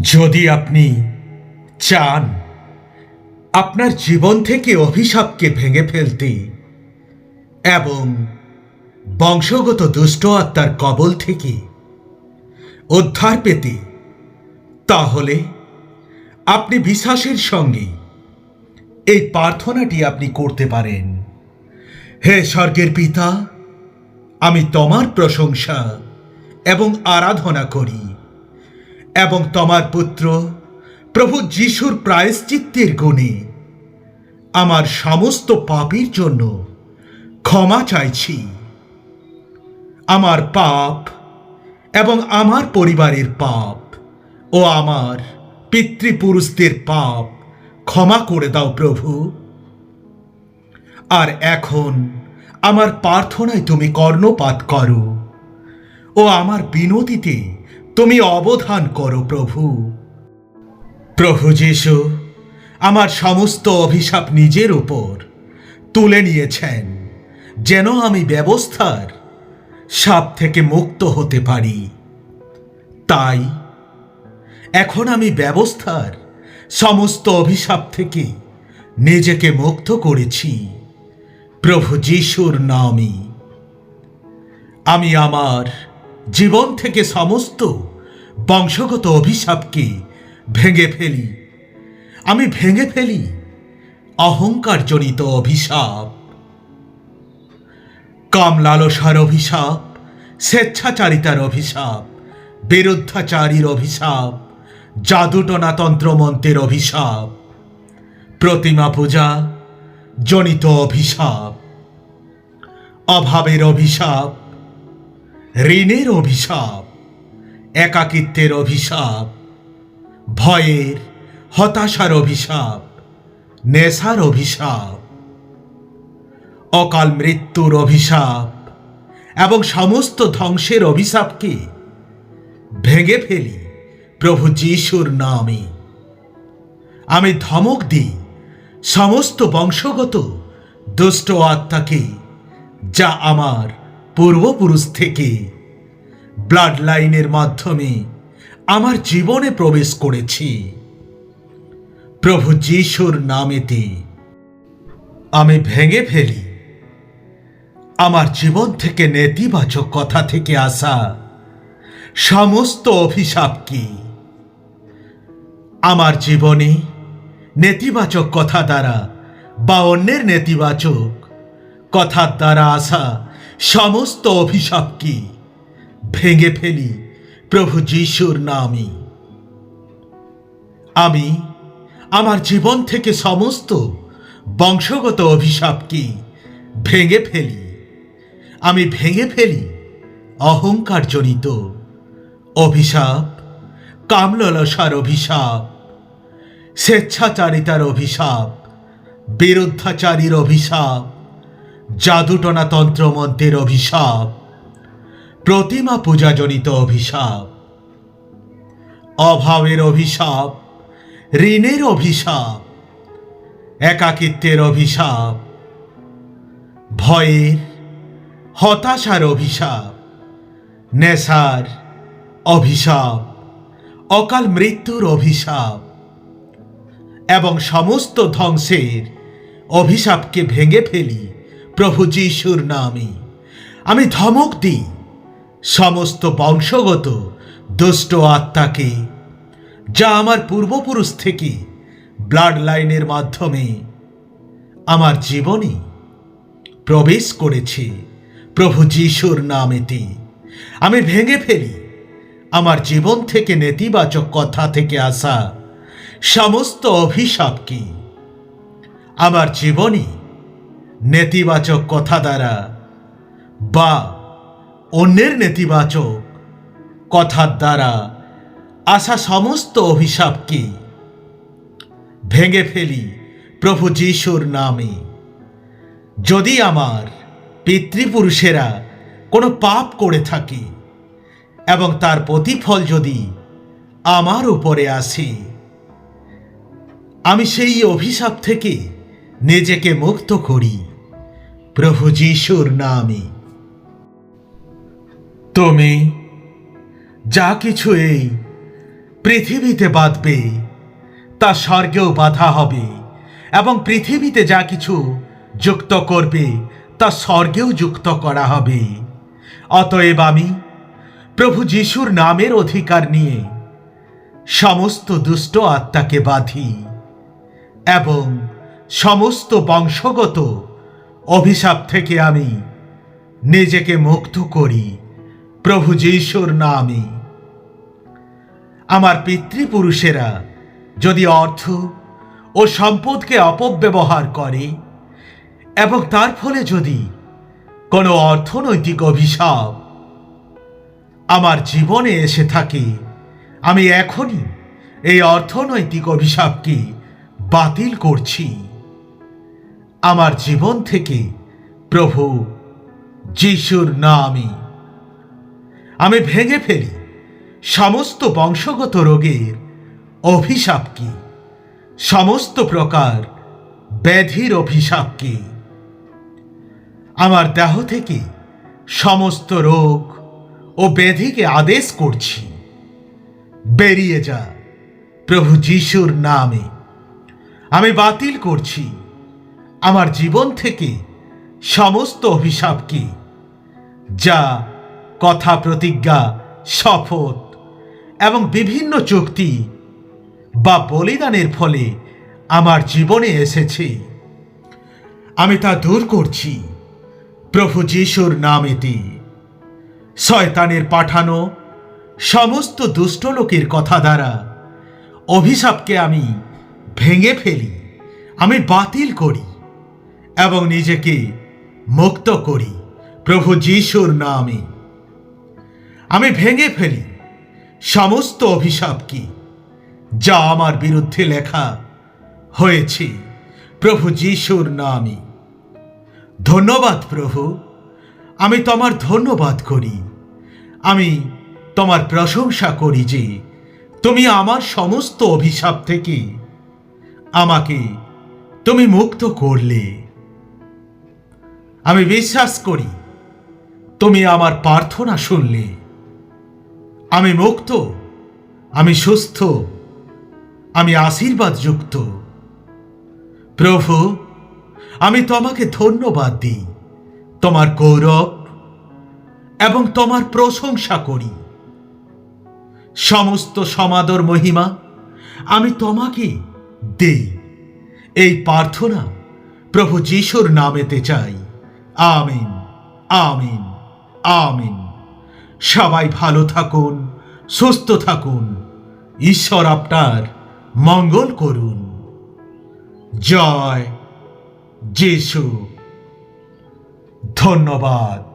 যদি আপনি চান আপনার জীবন থেকে অভিশাপকে ভেঙে ফেলতে এবং বংশগত দুষ্ট আত্মার কবল থেকে উদ্ধার পেতে, তাহলে আপনি বিশ্বাসের সঙ্গে এই প্রার্থনাটি আপনি করতে পারেন। হে স্বর্গের পিতা, আমি তোমার প্রশংসা এবং আরাধনা করি। এবং তোমার পুত্র, প্রভু যিশুর প্রায়শ্চিত্তের গুণে। আমার সমস্ত পাপের জন্য ক্ষমা চাইছি। আমার পাপ এবং আমার পরিবারের পাপ ও আমার পিতৃপুরুষদের পাপ ক্ষমা করে দাও প্রভু। আর এখন আমার প্রার্থনায় তুমি কর্ণপাত করো ও আমার বিনতিতে তুমি অবধান করো প্রভু। প্রভু যিশু, আমার সমস্ত অভিশাপ নিজের উপর তুলে নিয়েছেন, যেন আমি ব্যবস্থার সাপ থেকে মুক্ত হতে পারি। তাই এখন আমি ব্যবস্থার সমস্ত অভিশাপ থেকে নিজেকে মুক্ত করেছি। প্রভু যিশুর নামই। আমি আমার জীবন থেকে সমস্ত বংশগত অভিশাপকে ভেঙে ফেলি। আমি ভেঙে ফেলি অহংকারজনিত অভিশাপ। কাম লালসার অভিশাপ, স্বেচ্ছাচারিতার অভিশাপ, বিরুদ্ধাচারীর অভিশাপ জাদুটনা তন্ত্রমন্ত্রের অভিশাপ, প্রতিমা পূজা, জনিত অভিশাপ, অভাবের অভিশাপ, ঋণের অভিশাপ। একাকিত্বের অভিশাপ, ভয়ের, হতাশার অভিশাপ, নেশার অভিশাপ, অকাল মৃত্যুর অভিশাপ এবং সমস্ত ধ্বংসের অভিশাপকে ভেঙে ফেলি প্রভু যিশুর নামে। আমি ধমক দিই সমস্ত বংশগত দুষ্ট আত্মাকে যা আমার পূর্বপুরুষ থেকে ব্লাড লাইনের মাধ্যমে আমার জীবনে প্রবেশ করেছি। প্রভু যিশুর নামেতে আমি ভেঙে ফেলি। আমার জীবন থেকে নেতিবাচক কথা থেকে আসা সমস্ত অভিশাপকে আমার জীবনে নেতিবাচক কথা দ্বারা বা অন্যের নেতিবাচক কথার দ্বারা আসা সমস্ত অভিশাপকে ভেঙে ফেলি প্রভু যিশুর নামে। আমি আমার জীবন থেকে সমস্ত বংশগত অভিশাপকে ভেঙে ফেলি? আমি ভেঙে ফেলি অহংকারজনিত অভিশাপ, কামললসার অভিশাপ, স্বেচ্ছাচারিতার অভিশাপ, বিরুদ্ধাচারীর অভিশাপ জাদুটনা তন্ত্রমন্ত্রের অভিশাপ প্রতিমা পূজাজনিত অভিশাপ। অভাবের অভিশাপ, ঋণের অভিশাপ, একাকিত্বের অভিশাপ, ভয়ের, হতাশার অভিশাপ, নেশার অভিশাপ, অকাল মৃত্যুর অভিশাপ এবং সমস্ত ধ্বংসের অভিশাপকে ভেঙে ফেলি। প্রভু যিশুর নামে। আমি ধমক দিই। সমস্ত বংশগত দুষ্ট আত্মাকে, যা আমার পূর্বপুরুষ থেকে ব্লাড লাইনের মাধ্যমে আমার জীবনে প্রবেশ করেছে, প্রভু যিশুর নামেতে। আমি ভেঙে ফেলি আমার জীবন থেকে নেতিবাচক কথা থেকে আসা সমস্ত অভিশাপকে। আমার জীবনে নেতিবাচক কথা দ্বারা বা অন্যের নেতিবাচক কথার দ্বারা আসা সমস্ত অভিশাপকে ভেঙে ফেলি প্রভু যিশুর নামে। যদি আমার পিতৃপুরুষেরা কোনো পাপ করে থাকে এবং তার প্রতিফল যদি আমার উপরে আসে, আমি সেই অভিশাপ থেকে নিজেকে মুক্ত করি প্রভু যিশুর নামে। তুমি, যা কিছু এই পৃথিবীতে বাঁধবে, তা স্বর্গেও বাধা হবে এবং পৃথিবীতে যা কিছু যুক্ত করবে, তা স্বর্গেও যুক্ত করা হবে। অতএব আমি প্রভু যিশুর নামের অধিকার নিয়ে সমস্ত দুষ্ট আত্মাকে বাঁধি এবং সমস্ত বংশগত অভিশাপ থেকে আমি নিজেকে মুক্ত করি। প্রভু যিশুর নামে। আমার পিতৃপুরুষেরা, যদি অর্থ ও সম্পদকে অপব্যবহার করে, এবং তার ফলে যদি কোনো অর্থনৈতিক অভিশাপ আমার জীবনে এসে থাকে, আমি এখনই এই অর্থনৈতিক অভিশাপকে বাতিল করছি। আমার জীবন থেকে প্রভু যিশুর নামে। আমি ভেঙে ফেলি। সমস্ত বংশগত রোগের অভিশাপকে সমস্ত প্রকার ব্যাধির অভিশাপকে আমার দেহ থেকে সমস্ত রোগ ও ব্যাধিকে আদেশ করছি। বেরিয়ে যা প্রভু যিশুর নামে। আমি বাতিল করছি। আমার জীবন থেকে সমস্ত অভিশাপকে যা কথা প্রতিজ্ঞা, শপথ এবং বিভিন্ন চুক্তি বা বলিদানের ফলে আমার জীবনে এসেছে। আমি তা দূর করছি। প্রভু যিশুর নামেতে শয়তানের পাঠানো সমস্ত দুষ্ট লোকের কথা দ্বারা অভিশাপকে আমি ভেঙে ফেলি, আমি বাতিল করি এবং নিজেকে মুক্ত করি। প্রভু যিশুর নামে। আমি ভেঙে ফেলি। সমস্ত অভিশাপ কি? যা আমার বিরুদ্ধে লেখা হয়েছে। প্রভু যিশুর নামে। ধন্যবাদ প্রভু। আমি তোমার ধন্যবাদ করি। আমি তোমার প্রশংসা করি যে তুমি আমার সমস্ত অভিশাপ থেকে আমাকে তুমি মুক্ত করলে। আমি বিশ্বাস করি, তুমি আমার প্রার্থনা শুনলে। আমি মুক্ত, আমি সুস্থ, আমি আশীর্বাদযুক্ত। প্রভু, আমি তোমাকে ধন্যবাদ দিই, তোমার গৌরব এবং তোমার প্রশংসা করি। সমস্ত সমাদর মহিমা আমি তোমাকে দেই। এই প্রার্থনা প্রভু যিশুর নামেতে চাই। আমিন আমিন আমিন। সবাই ভালো থাকুন সুস্থ থাকুন। ঈশ্বর আপনার মঙ্গল করুন। জয় যিশু। ধন্যবাদ।